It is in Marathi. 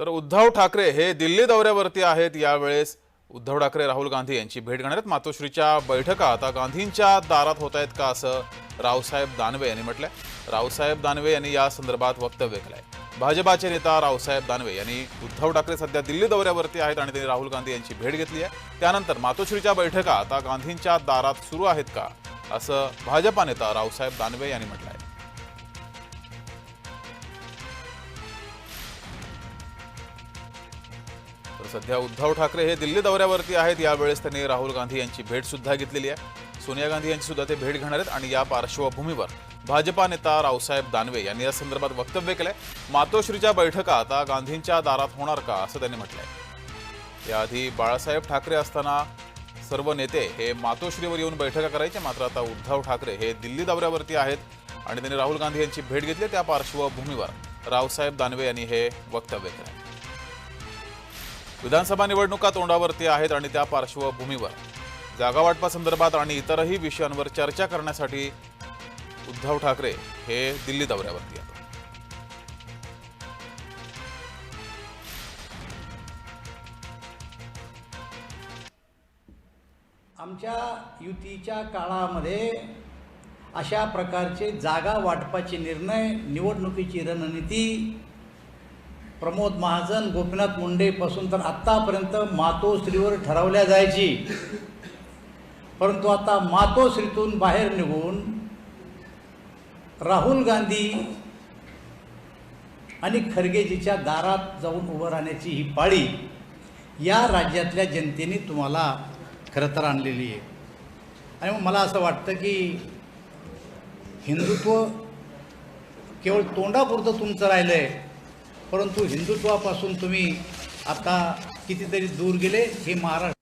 तर उद्धव ठाकरे हे दिल्ली दौऱ्यावरती आहेत. यावेळेस उद्धव ठाकरे राहुल गांधी यांची भेट घेणार आहेत. मातोश्रीच्या बैठका आता गांधींच्या दारात होत आहेत का असं रावसाहेब दानवे यांनी म्हटलंय. रावसाहेब दानवे यांनी या संदर्भात वक्तव्य केलंय. भाजपाचे नेता रावसाहेब दानवे यांनी उद्धव ठाकरे सध्या दिल्ली दौऱ्यावरती आहेत आणि त्यांनी राहुल गांधी यांची भेट घेतली आहे. त्यानंतर मातोश्रीच्या बैठका आता गांधींच्या दारात सुरू आहेत का? असं भाजपा नेता रावसाहेब दानवे यांनी म्हटलंय. तर सध्या उद्धव ठाकरे हे दिल्ली दौऱ्यावरती आहेत. यावेळेस त्यांनी राहुल गांधी यांची भेट सुद्धा घेतलेली आहे. सोनिया गांधी यांची सुद्धा ते भेट घेणार आहेत आणि या पार्श्वभूमीवर भाजपा नेता रावसाहेब दानवे यांनी या संदर्भात वक्तव्य केलंय. मातोश्रीच्या बैठका आता गांधींच्या दारात होणार का असं त्यांनी म्हटलंय. याआधी बाळासाहेब ठाकरे असताना सर्व नेते हे मातोश्रीवर येऊन बैठका करायचे. मात्र आता उद्धव ठाकरे हे दिल्ली दौऱ्यावरती आहेत आणि त्यांनी राहुल गांधी यांची भेट घेतली त्या पार्श्वभूमीवर रावसाहेब दानवे यांनी हे वक्तव्य केलं विधानसभा निवडणुका तोंडावरती आहेत आणि त्या पार्श्वभूमीवर. जागावाटपासंदर्भात आणि इतरही विषयांवर चर्चा करण्यासाठी उद्धव ठाकरे हे दिल्ली दौऱ्यावरती आहेत. आमच्या युतीच्या काळामध्ये अशा प्रकारचे जागा वाटपाचे निर्णय निवडणुकीची रणनीती प्रमोद महाजन गोपीनाथ मुंडेपासून तर आत्तापर्यंत मातोश्रीवर ठरवल्या जायची. परंतु आता मातोश्रीतून बाहेर निघून राहुल गांधी आणि खरगेजीच्या दारात जाऊन उभं राहण्याची ही पाळी या राज्यातल्या जनतेने तुम्हाला खरं तर आणलेली आहे. आणि मग मला असं वाटतं की हिंदुत्व केवळ तोंडापुरतं तुमचं राहिलं आहे परंतु हिंदुत्वापासून तुम्ही आता कितीतरी दूर गेले हे महाराष्ट्र